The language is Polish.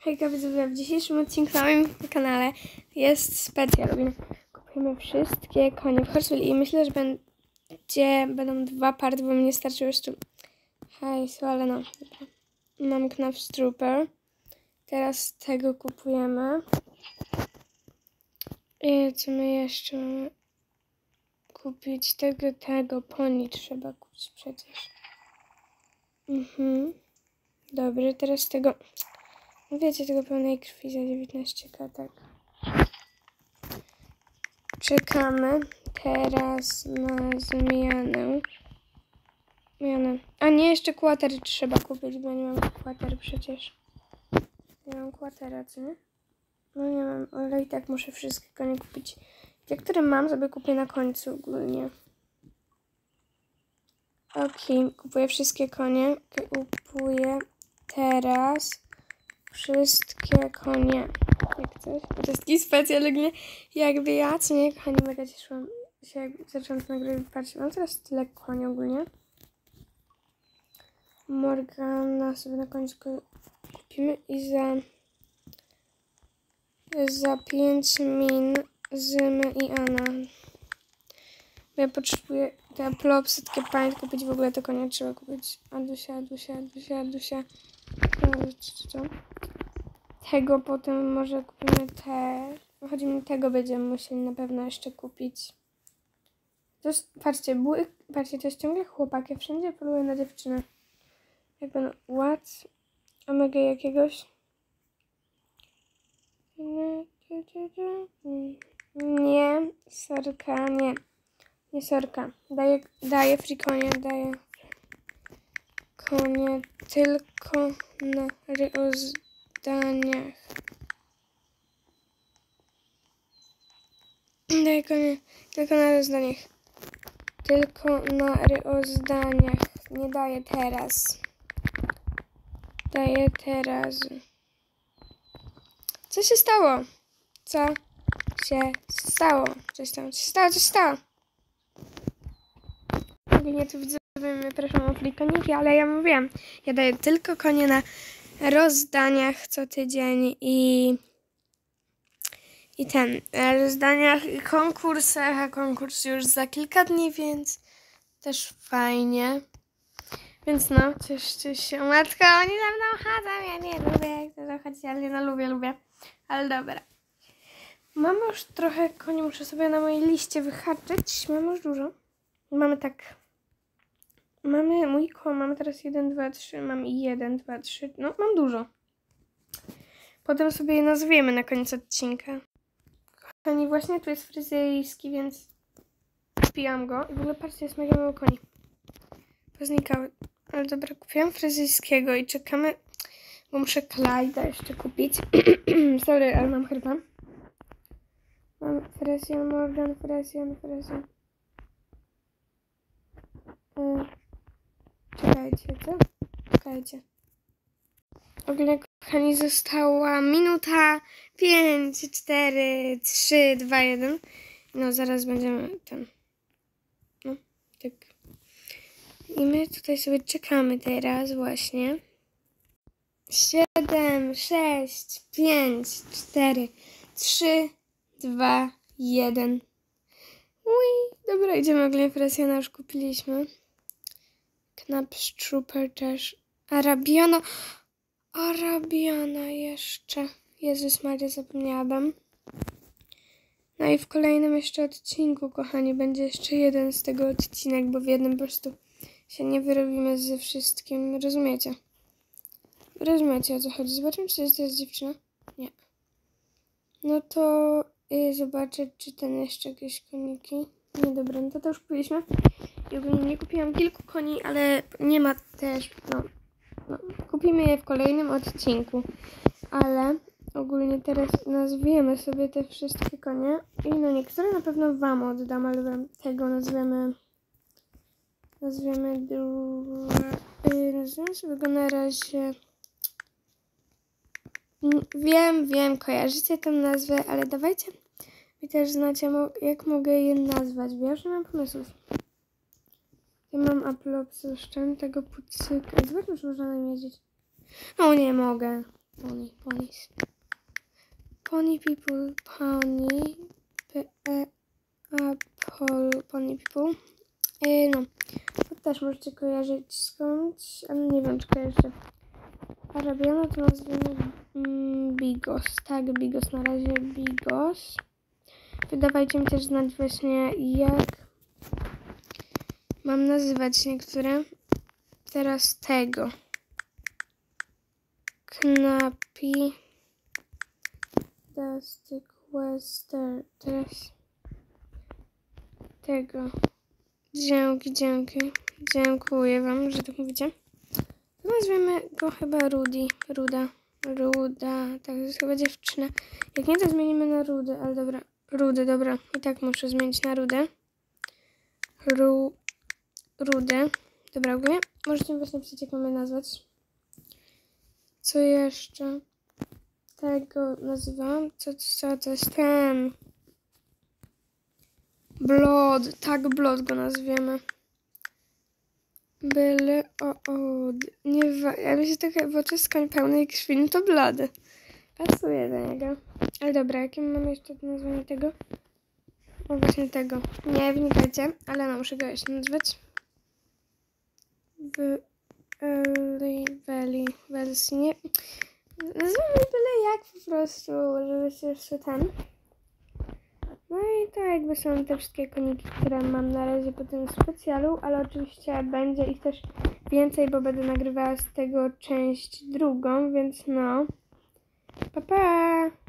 Hejka widzowie, w dzisiejszym odcinku na moim kanale jest specjal. Kupujemy wszystkie konie w Horseville i myślę, że będzie, będą dwa party, bo mi nie starczyło jeszcze hajsu, ale no. Mam Knaf Trooper. Teraz tego kupujemy. I co my jeszcze mamy? Kupić tego, tego, poni trzeba kupić przecież. Mhm. Dobrze, teraz tego... Wiecie, tego pełnej krwi za 19 katek. Czekamy teraz na zmianę. Zmianę. A nie, jeszcze kłater trzeba kupić, bo nie mam kłater przecież. Nie mam kłatera, co nie? No nie mam, ale i tak muszę wszystkie konie kupić. Te, które mam, sobie kupię na końcu ogólnie. Ok, kupuję wszystkie konie. Kupuję teraz wszystkie konie. Jak coś. To jest taki specjalny, jakby ja, co nie, kochani, mega cieszyłam się, jak zaczęłam to nagrywać. Patrzcie, mam teraz tyle koni ogólnie. Morgana sobie na końcu kupimy i za za 5 min Zymy i Ana. Ja potrzebuję te plopsy, takie pamięć kupić, w ogóle tylko nie trzeba kupić. Adusia, Adusia, Adusia, Adusia. Co? Tego potem może kupimy te. Chodzi mi tego będziemy musieli na pewno jeszcze kupić. To jest, patrzcie, były, patrzcie, to jest ciągle chłopak. Ja wszędzie poluję na dziewczynę. Jak będą, what? Omega jakiegoś? Nie, sorka, nie. Nie sorka. Daję, daję free konie, daję konie tylko na rozdaniach. Daję konie tylko na rozdaniach. Tylko na rozdaniach. Nie daję teraz. Daję teraz. Co się stało? Co się stało? Coś tam, się stało, coś stało. Ogólnie tu widzę, mnie proszę o flikoniki, ale ja mówiłam, ja daję tylko konie na rozdaniach co tydzień i i ten, rozdaniach i konkursach, a konkurs już za kilka dni, więc też fajnie. Więc no, cieszcie się. Matko, oni za mną chodzą, ja nie lubię, jak to chodzić, ale no lubię, lubię. Ale dobra. Mam już trochę koni, muszę sobie na mojej liście wyhaczyć. Mam już dużo. Mamy tak. Mamy mój koło, mamy teraz 1, 2, 3, mam 1, 2, 3. No, mam dużo. Potem sobie je nazwiemy na koniec odcinka. Kochani, właśnie tu jest fryzyjski, więc wpijam go. I w ogóle patrzcie, jest mega mało koni. Poznikały. Ale dobra, kupiłam fryzyjskiego i czekamy, bo muszę Clyde'a jeszcze kupić. Sorry, ale mam herbatę. Mam Fresian Morgan, Fresian, Fresian. E, czekajcie, co? Czekajcie. Ogólnie, kochani, została minuta 5, 4, 3, 2, 1. No, zaraz będziemy ten. No, tak. I my tutaj sobie czekamy teraz właśnie. 7, 6, 5, 4, 3, 2, 1. Ui, dobra, idziemy ogólnie presjona już kupiliśmy. Knaps Trooper też. Arabiana. Arabiana jeszcze. Jezus Maria, zapomniałabym. No i w kolejnym jeszcze odcinku, kochani, będzie jeszcze jeden z tego odcinek, bo w jednym po prostu się nie wyrobimy ze wszystkim. Rozumiecie? Rozumiecie o co chodzi. Zobaczymy, czy to jest dziewczyna. Nie. No to y, zobaczę, czy ten jeszcze jakieś koniki. Nie, dobra, no to to już kupiliśmy. I ogólnie nie kupiłam kilku koni, ale nie ma też, no, no, kupimy je w kolejnym odcinku. Ale ogólnie teraz nazwiemy sobie te wszystkie konie. I no niektóre na pewno wam oddam, ale tego nazwiemy, nazwiemy, yy, nazwiemy sobie go na razie... Wiem, wiem, kojarzycie tę nazwę, ale dawajcie mi też znacie, jak mogę je nazwać, bo ja już nie mam pomysłów. Ja mam aplopsu szczętego pucyka. Zobaczmy, czy można nam jeździć. No nie mogę. pony, ponies. Pony people, pony, p, e, a, pol, pony people. E, no, to też możecie kojarzyć skądś, ale nie wiem, czy kojarzycie. Arabiano to nazwijmy mm, Bigos. Tak, Bigos, na razie Bigos. Wydawajcie mi też znać właśnie, jak mam nazywać niektóre. Teraz tego. Knapi. Dusty Quester. Teraz tego. Dzięki, dzięki. Dziękuję wam, że tak mówicie. Nazwiemy go chyba Rudy. Ruda. Ruda. Tak, to jest chyba dziewczyna. Jak nie, to zmienimy na Rudę, ale dobra. Rudy, dobra. I tak muszę zmienić na Rudę. Ru... Rudę. Dobra, ogólnie możecie mi właśnie pisać, jak mamy nazwać. Co jeszcze? Tego nazywam. Co, co to jest ten? Blood. Tak, Blood go nazwiemy. Byle o od. Nie wa- ja myślę takie w oczyskań pełnej krwi, no to blady. Pasuje do niego. Ale dobra, jakie mamy jeszcze nazwanie tego? O właśnie tego. Nie wnikajcie, ale no muszę go jeszcze nazwać. W Weli, wersji nie. Nazwijmy byle jak po prostu, żeby się jeszcze ten. No i to jakby są te wszystkie koniki, które mam na razie po tym specjalu, ale oczywiście będzie ich też więcej, bo będę nagrywała z tego część drugą, więc no. Pa pa!